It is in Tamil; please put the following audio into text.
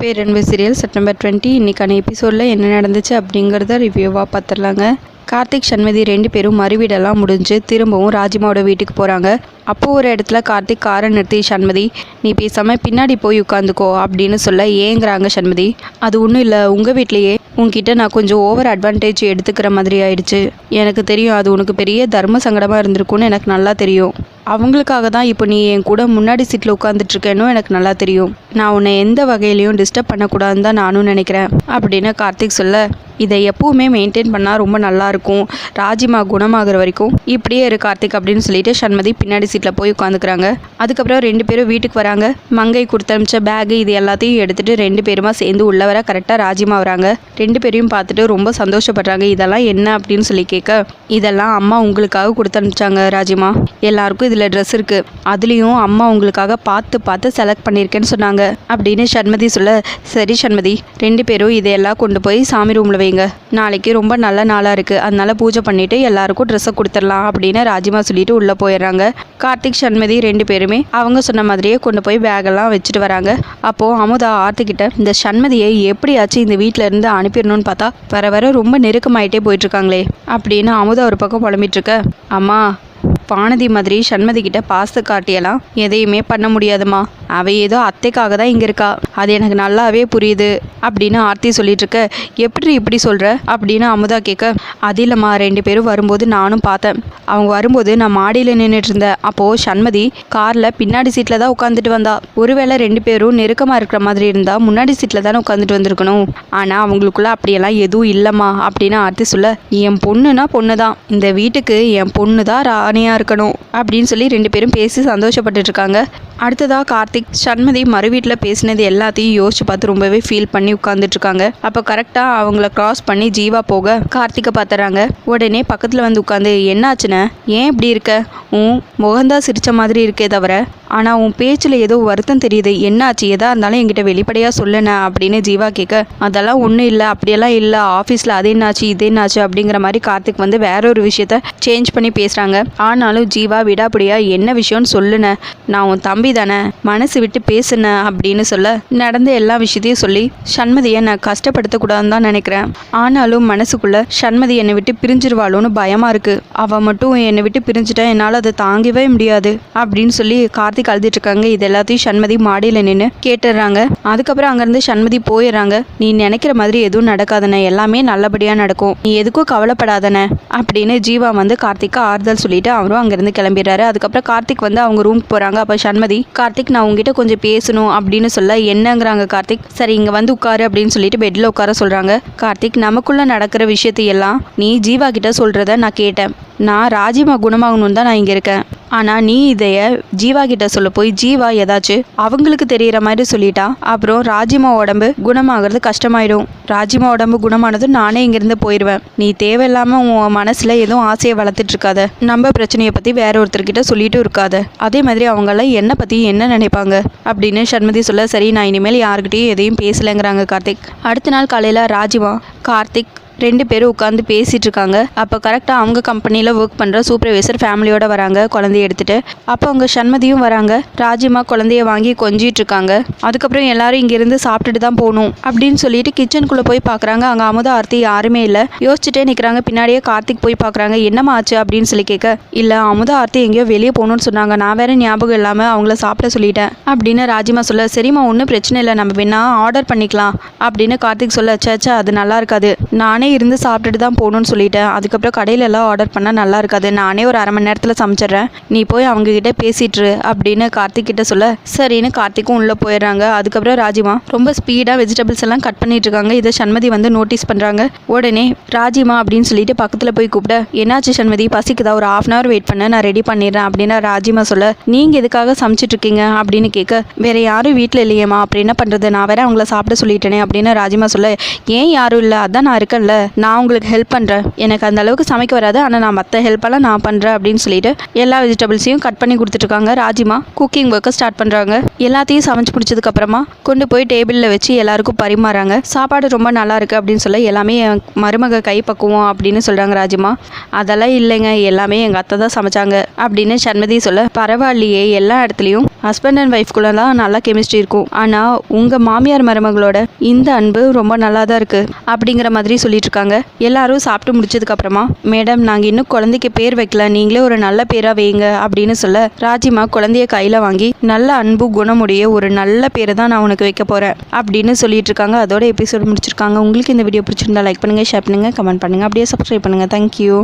பேரன்பு சீரியல் செப்டம்பர் டுவெண்ட்டி இன்றைக்கான எபிசோடில் என்ன நடந்துச்சு அப்படிங்கிறத ரிவ்யூவாக பார்த்துடலாங்க கார்த்திக் சண்மதி ரெண்டு பேரும் மறுவீடெல்லாம் முடிஞ்சு திரும்பவும் ராஜிமாவோட வீட்டுக்கு போகிறாங்க அப்போது ஒரு இடத்துல கார்த்திக் காரை நிறுத்தி சண்மதி நீ பேசாமல் பின்னாடி போய் உட்காந்துக்கோ அப்படின்னு சொல்ல ஏங்குறாங்க சண்மதி. அது ஒன்றும் இல்லை உங்கள் வீட்லேயே. உங்ககிட்ட நான் கொஞ்சம் ஓவர் அட்வான்டேஜ் எடுத்துக்கிற மாதிரி ஆயிடுச்சு. எனக்கு தெரியும் அது உனக்கு பெரிய தர்ம சங்கடமாக இருந்திருக்கும்னு எனக்கு நல்லா தெரியும். அவங்களுக்காக தான் இப்போ நீ என் கூட முன்னாடி சீட்டில் உட்காந்துட்ருக்கேனும் எனக்கு நல்லா தெரியும். நான் உன்னை எந்த வகையிலையும் டிஸ்டர்ப் பண்ணக்கூடாதுன்னு தான் நானும் நினைக்கிறேன் அப்படின்னு கார்த்திக் சொல்ல. இதை எப்பவுமே மெயின்டைன் பண்ணால் ரொம்ப நல்லாயிருக்கும் ராஜிமா குணமாகிற வரைக்கும் இப்படியே இரு கார்த்திக் அப்படின்னு சொல்லிட்டு சண்மதி பின்னாடி சீட்டில் போய் உட்காந்துக்கிறாங்க அதுக்கப்புறம் ரெண்டு பேரும் வீட்டுக்கு வராங்க. மங்கை கொடுத்தமிச்ச பேகு இது எல்லாத்தையும் எடுத்துகிட்டு ரெண்டு பேருமா சேர்ந்து உள்ள வர கரெக்டாக ராஜிமா வராங்க. ரெண்டு பேரையும் பார்த்துட்டு ரொம்ப சந்தோஷப்படுறாங்க. இதெல்லாம் என்ன? அப்படின்னு சொல்லி கேட்க இதெல்லாம் அம்மா உங்களுக்காக கொடுத்து அனுப்பிச்சாங்க ராஜிமா. எல்லாருக்கும் இதில் ட்ரெஸ் இருக்குது அதுலேயும் அம்மா உங்களுக்காக பார்த்து பார்த்து செலக்ட் பண்ணியிருக்கேன்னு சொன்னாங்க. அப்படின்னு சண்மதி சொல்ல சரி சண்மதி ரெண்டு பேரும் இதையெல்லாம் கொண்டு போய் சாமி ரூமில் வைங்க. நாளைக்கு ரொம்ப நல்ல நாளாக இருக்குது அதனால் பூஜை பண்ணிவிட்டு எல்லாருக்கும் ட்ரெஸ்ஸை கொடுத்துடலாம் அப்படின்னு ராஜிமா சொல்லிட்டு உள்ளே போயிடுறாங்க. கார்த்திக் சண்மதி ரெண்டு பேருமே அவங்க சொன்ன மாதிரியே கொண்டு போய் பேகெல்லாம் வச்சுட்டு வராங்க. அப்போது அமுதா ஆர்த்திக்கிட்ட இந்த சண்மதியை எப்படியாச்சும் இந்த வீட்டில் இருந்து அனுப்பிடணும்னு பார்த்தா வர வர ரொம்ப நெருக்கமாயிட்டே போயிட்டுருக்காங்களே அப்படின்னு அமுதா ஒரு பக்கம் புலம்பிட்டுருக்க அம்மா வானதி மாதிரி சண்மதி கிட்ட பாசத்தை காட்டியெல்லாம் எதையுமே பண்ண முடியாதுமா. அவ ஏதோ அத்தைக்காக தான் இங்கே இருக்கா. அது எனக்கு நல்லாவே புரியுது அப்படின்னு ஆர்த்தி சொல்லிட்டு இருக்க எப்படி இப்படி சொல்கிற அப்படின்னு அமுதா கேட்க. அது இல்லைம்மா ரெண்டு பேரும் வரும்போது நானும் பார்த்தேன். அவங்க வரும்போது நான் மாடியில் நின்றுட்டு இருந்தேன். அப்போது சண்மதி காரில் பின்னாடி சீட்டில் தான் உட்காந்துட்டு வந்தா. ஒருவேளை ரெண்டு பேரும் நெருக்கமாக இருக்கிற மாதிரி இருந்தால் முன்னாடி சீட்டில் தானே உட்காந்துட்டு வந்திருக்கணும். ஆனால் அவங்களுக்குள்ள அப்படியெல்லாம் எதுவும் இல்லைம்மா அப்படின்னு ஆர்த்தி சொல்ல. என் பொண்ணுனா பொண்ணு தான் இந்த வீட்டுக்கு என் பொண்ணு தான் ராணியாக இருக்கணும் அப்படின்னு சொல்லி ரெண்டு பேரும் பேசி சந்தோஷப்பட்டுட்ருக்காங்க அடுத்ததாக கார்த்திக். சண்மதி மறு வீட்டில் பேசினது எல்லாத்தையும் யோசிச்சு பார்த்து ரொம்பவே ஃபீல் பண்ணி உட்காந்துட்டு இருக்காங்க அப்போ கரெக்டாக அவங்கள கிராஸ் பண்ணி ஜீவா போக கார்த்திகை பார்த்துறாங்க உடனே பக்கத்தில் வந்து உட்காந்து என்னாச்சுன்னு? ஏன் இப்படி இருக்க? உன் முகந்தா சிரிச்ச மாதிரி இருக்கே தவிர ஆனால் உன் பேச்சில் ஏதோ வருத்தம் தெரியுது. என்னாச்சு? எதாக இருந்தாலும் என்கிட்ட வெளிப்படையாக சொல்லுன அப்படின்னு ஜீவா கேட்க அதெல்லாம் ஒன்றும் இல்லை. அப்படியெல்லாம் இல்லை. ஆஃபீஸில் அது என்னாச்சு இது என்னாச்சு? அப்படிங்கிற மாதிரி கார்த்திக் வந்து வேற ஒரு விஷயத்த சேஞ்ச் பண்ணி பேசுகிறாங்க ஆனாலும் ஜீவா விடாப்படியாக என்ன விஷயம்னு சொல்லுனேன் நான் உன் தம்பி தானே மனசு விட்டு பேசுன அப்படின்னு சொல்ல நடந்த எல்லா விஷயத்தையும் சொல்லி சண்மதியை நான் கஷ்டப்படுத்தக்கூடாதுன்னு தான் நினைக்கிறேன். ஆனாலும் மனசுக்குள்ள சண்மதி என்னை விட்டு பிரிஞ்சிருவாளோன்னு பயமா இருக்கு. அவ மட்டும் என்னை விட்டு பிரிஞ்சுட்டா என்னால் அதை தாங்கவே முடியாது அப்படின்னு சொல்லி கார்த்திக் அழுதுட்டு இருக்காங்க இது எல்லாத்தையும் சண்மதி மாடியில் நின்று கேட்டுடுறாங்க அதுக்கப்புறம் அங்கேருந்து சண்மதி போயிடுறாங்க. நீ நினைக்கிற மாதிரி எதுவும் நடக்காதனே எல்லாமே நல்லபடியாக நடக்கும். நீ எதுக்கும் கவலைப்படாதன அப்படின்னு ஜீவா வந்து கார்த்திக்கு ஆறுதல் சொல்லிட்டு அவரும் அங்கேருந்து கிளம்பிடுறாரு. அதுக்கப்புறம் கார்த்திக் வந்து அவங்க ரூம் போகிறாங்க அப்போ சண்மதி கார்த்திக் நான் உங்ககிட்ட கொஞ்சம் பேசணும் அப்படின்னு சொல்ல என்னங்கிறாங்க கார்த்திக்? சரி இங்கே வந்து உட்காரு அப்படின்னு சொல்லிட்டு பெட்டில் உட்கார சொல்கிறாங்க கார்த்திக் நமக்குள்ளே நடக்கிற விஷயத்தையெல்லாம் நீ ஜீவா கிட்ட சொல்கிறத நான் கேட்டேன். நான் ராஜிமா குணமாகணும்னு தான் நான் இங்கே இருக்கேன். ஆனால் நீ இதைய ஜீவா கிட்ட சொல்ல போய் ஜீவா ஏதாச்சும் அவங்களுக்கு தெரியிற மாதிரி சொல்லிட்டா? அப்புறம் ராஜிமா உடம்பு குணமாகிறது கஷ்டமாயிடும். ராஜிமா உடம்பு குணமானதும் நானே இங்கேருந்து போயிடுவேன் நீ தேவையில்லாமல் உன் மனசில் எதுவும் ஆசையை வளர்த்துட்டு இருக்காத. நம்ம பிரச்சனையை பற்றி வேற ஒருத்தர்கிட்ட சொல்லிட்டு இருக்காத. அதே மாதிரி அவங்களாம் என்னை பற்றி என்ன நினைப்பாங்க? அப்படின்னு சண்மதி சொல்ல சரி நான் இனிமேல் யாருக்கிட்டையும் எதையும் பேசலைங்கிறாங்க கார்த்திக். அடுத்த நாள் காலையில் ராஜிமா கார்த்திக் ரெண்டு பேரும் உட்காந்து பேசிட்டு இருக்காங்க அப்போ கரெக்டாக அவங்க கம்பெனியில் ஒர்க் பண்ணுற சூப்பர்வைசர் ஃபேமிலியோட வராங்க குழந்தைய எடுத்துட்டு. அப்போ அவங்க சண்மதியும் வராங்க. ராஜிமா குழந்தைய வாங்கி கொஞ்சிட்டு இருக்காங்க அதுக்கப்புறம் எல்லாரும் இங்கிருந்து சாப்பிட்டுட்டு தான் போகணும் அப்படின்னு சொல்லிட்டு கிச்சனுக்குள்ளே போய் பார்க்குறாங்க அங்கே அமுதா ஆர்த்தி யாருமே இல்லை. யோசிச்சுட்டே நிற்கிறாங்க பின்னாடியே கார்த்திக் போய் பார்க்குறாங்க என்னம்மா ஆச்சு? அப்படின்னு சொல்லி கேட்க இல்லை அமுதா ஆர்த்தி எங்கேயோ வெளியே போகணும்னு சொன்னாங்க. நான் வேற ஞாபகம் இல்லாமல் அவங்கள சாப்பிட சொல்லிட்டேன். அப்படின்னு ராஜிமா சொல்ல சரிம்மா ஒன்றும் பிரச்சனை இல்லை. நம்ம வேணா ஆர்டர் பண்ணிக்கலாம். அப்படின்னு கார்த்திக் சொல்ல சேச்சா அது நல்லா இருக்காது. நானே இருந்து சாப்பிட்டுட்டு தான் போகணும்னு சொல்லிட்டேன். அதுக்கப்புறம் கடையில எல்லாம் ஆர்டர் பண்ணால் நல்லா இருக்காது. நானே ஒரு அரை மணி நேரத்தில் சமைச்சிடுறேன். நீ போய் அவங்க கிட்ட பேசிட்டுரு அப்படின்னு கார்த்திக் கிட்ட சொல்ல சரின்னு கார்த்திக்கும் உள்ளே போயிடுறாங்க. அதுக்கப்புறம் ராஜிமா ரொம்ப ஸ்பீடாக வெஜிடபிள்ஸ் எல்லாம் கட் பண்ணிட்டு இருக்காங்க. இதை சண்மதி வந்து நோட்டீஸ் பண்ணுறாங்க உடனே ராஜிமா அப்படின்னு சொல்லிட்டு பக்கத்தில் போய் கூப்பிட என்னாச்சு சண்மதி? பசிக்குதா? ஒரு ஹாஃப் அன் ஹவர் வெயிட் பண்ண. நான் ரெடி பண்ணிடுறேன். அப்படின்னு ராஜிமா சொல்ல நீங்கள் எதுக்காக சமைச்சிட்டு இருக்கீங்க? அப்படின்னு கேட்க வேற யாரும் வீட்டில் இல்லையேம்மா. அப்படி என்ன பண்ணுறது நான் வேற அவங்கள சாப்பிட சொல்லிட்டேனே. அப்படின்னு ராஜிமா சொல்ல ஏன் யாரும் இல்லை? அதான் நான் இருக்கேன்ல. நான் உங்களுக்கு ஹெல்ப் பண்ணுறேன் எனக்கு அந்த அளவுக்கு சமைக்க வராது ஆனால் நான் மற்ற ஹெல்ப்பெல்லாம் நான் பண்ணுறேன் அப்படின்னு சொல்லிட்டு எல்லா வெஜிடபிள்ஸையும் கட் பண்ணி கொடுத்துட்ருக்காங்க. ராஜிமா குக்கிங் ஒர்க்கை ஸ்டார்ட் பண்ணுறாங்க எல்லாத்தையும் சமைச்சு முடிச்சதுக்கப்புறமா கொண்டு போய் டேபிளில் வச்சு எல்லாருக்கும் பரிமாறாங்க. சாப்பாடு ரொம்ப நல்லா இருக்குது அப்படின்னு சொல்ல எல்லாமே என் மருமக கை பக்குவோம் அப்படின்னு சொல்கிறாங்க ராஜிமா. அதெல்லாம் இல்லைங்க எல்லாமே எங்கள் அத்தை தான் சமைச்சாங்க அப்படின்னு சண்மதி சொல்ல பரவாயில்லையே எல்லா இடத்துலையும் ஹஸ்பண்ட் அண்ட் ஒய்ஃப்குள்ள தான் நல்லா கெமிஸ்ட்ரி இருக்கும். ஆனால் உங்கள் மாமியார் மருமகளோட இந்த அன்பு ரொம்ப நல்லா தான் இருக்குது அப்படிங்கிற மாதிரி சொல்லிட்டு இருக்காங்க எல்லாரும் சாப்பிட்டு முடிச்சதுக்கப்புறமா மேடம் நாங்கள் இன்னும் குழந்தைக்கு பேர் வைக்கல. நீங்களே ஒரு நல்ல பேராக வைங்க அப்படின்னு சொல்ல ராஜிமா குழந்தைய கையில் வாங்கி நல்ல அன்பு குணமுடைய ஒரு நல்ல பேரை தான் நான் உனக்கு வைக்க போகிறேன் அப்படின்னு சொல்லிட்டு இருக்காங்க. அதோட எபிசோட் முடிச்சிருக்காங்க. உங்களுக்கு இந்த வீடியோ பிடிச்சிருந்தா லைக் பண்ணுங்கள் ஷேர் பண்ணுங்கள் கமெண்ட் பண்ணுங்கள் அப்படியே சப்ஸ்கிரைப் பண்ணுங்கள் தேங்க்யூ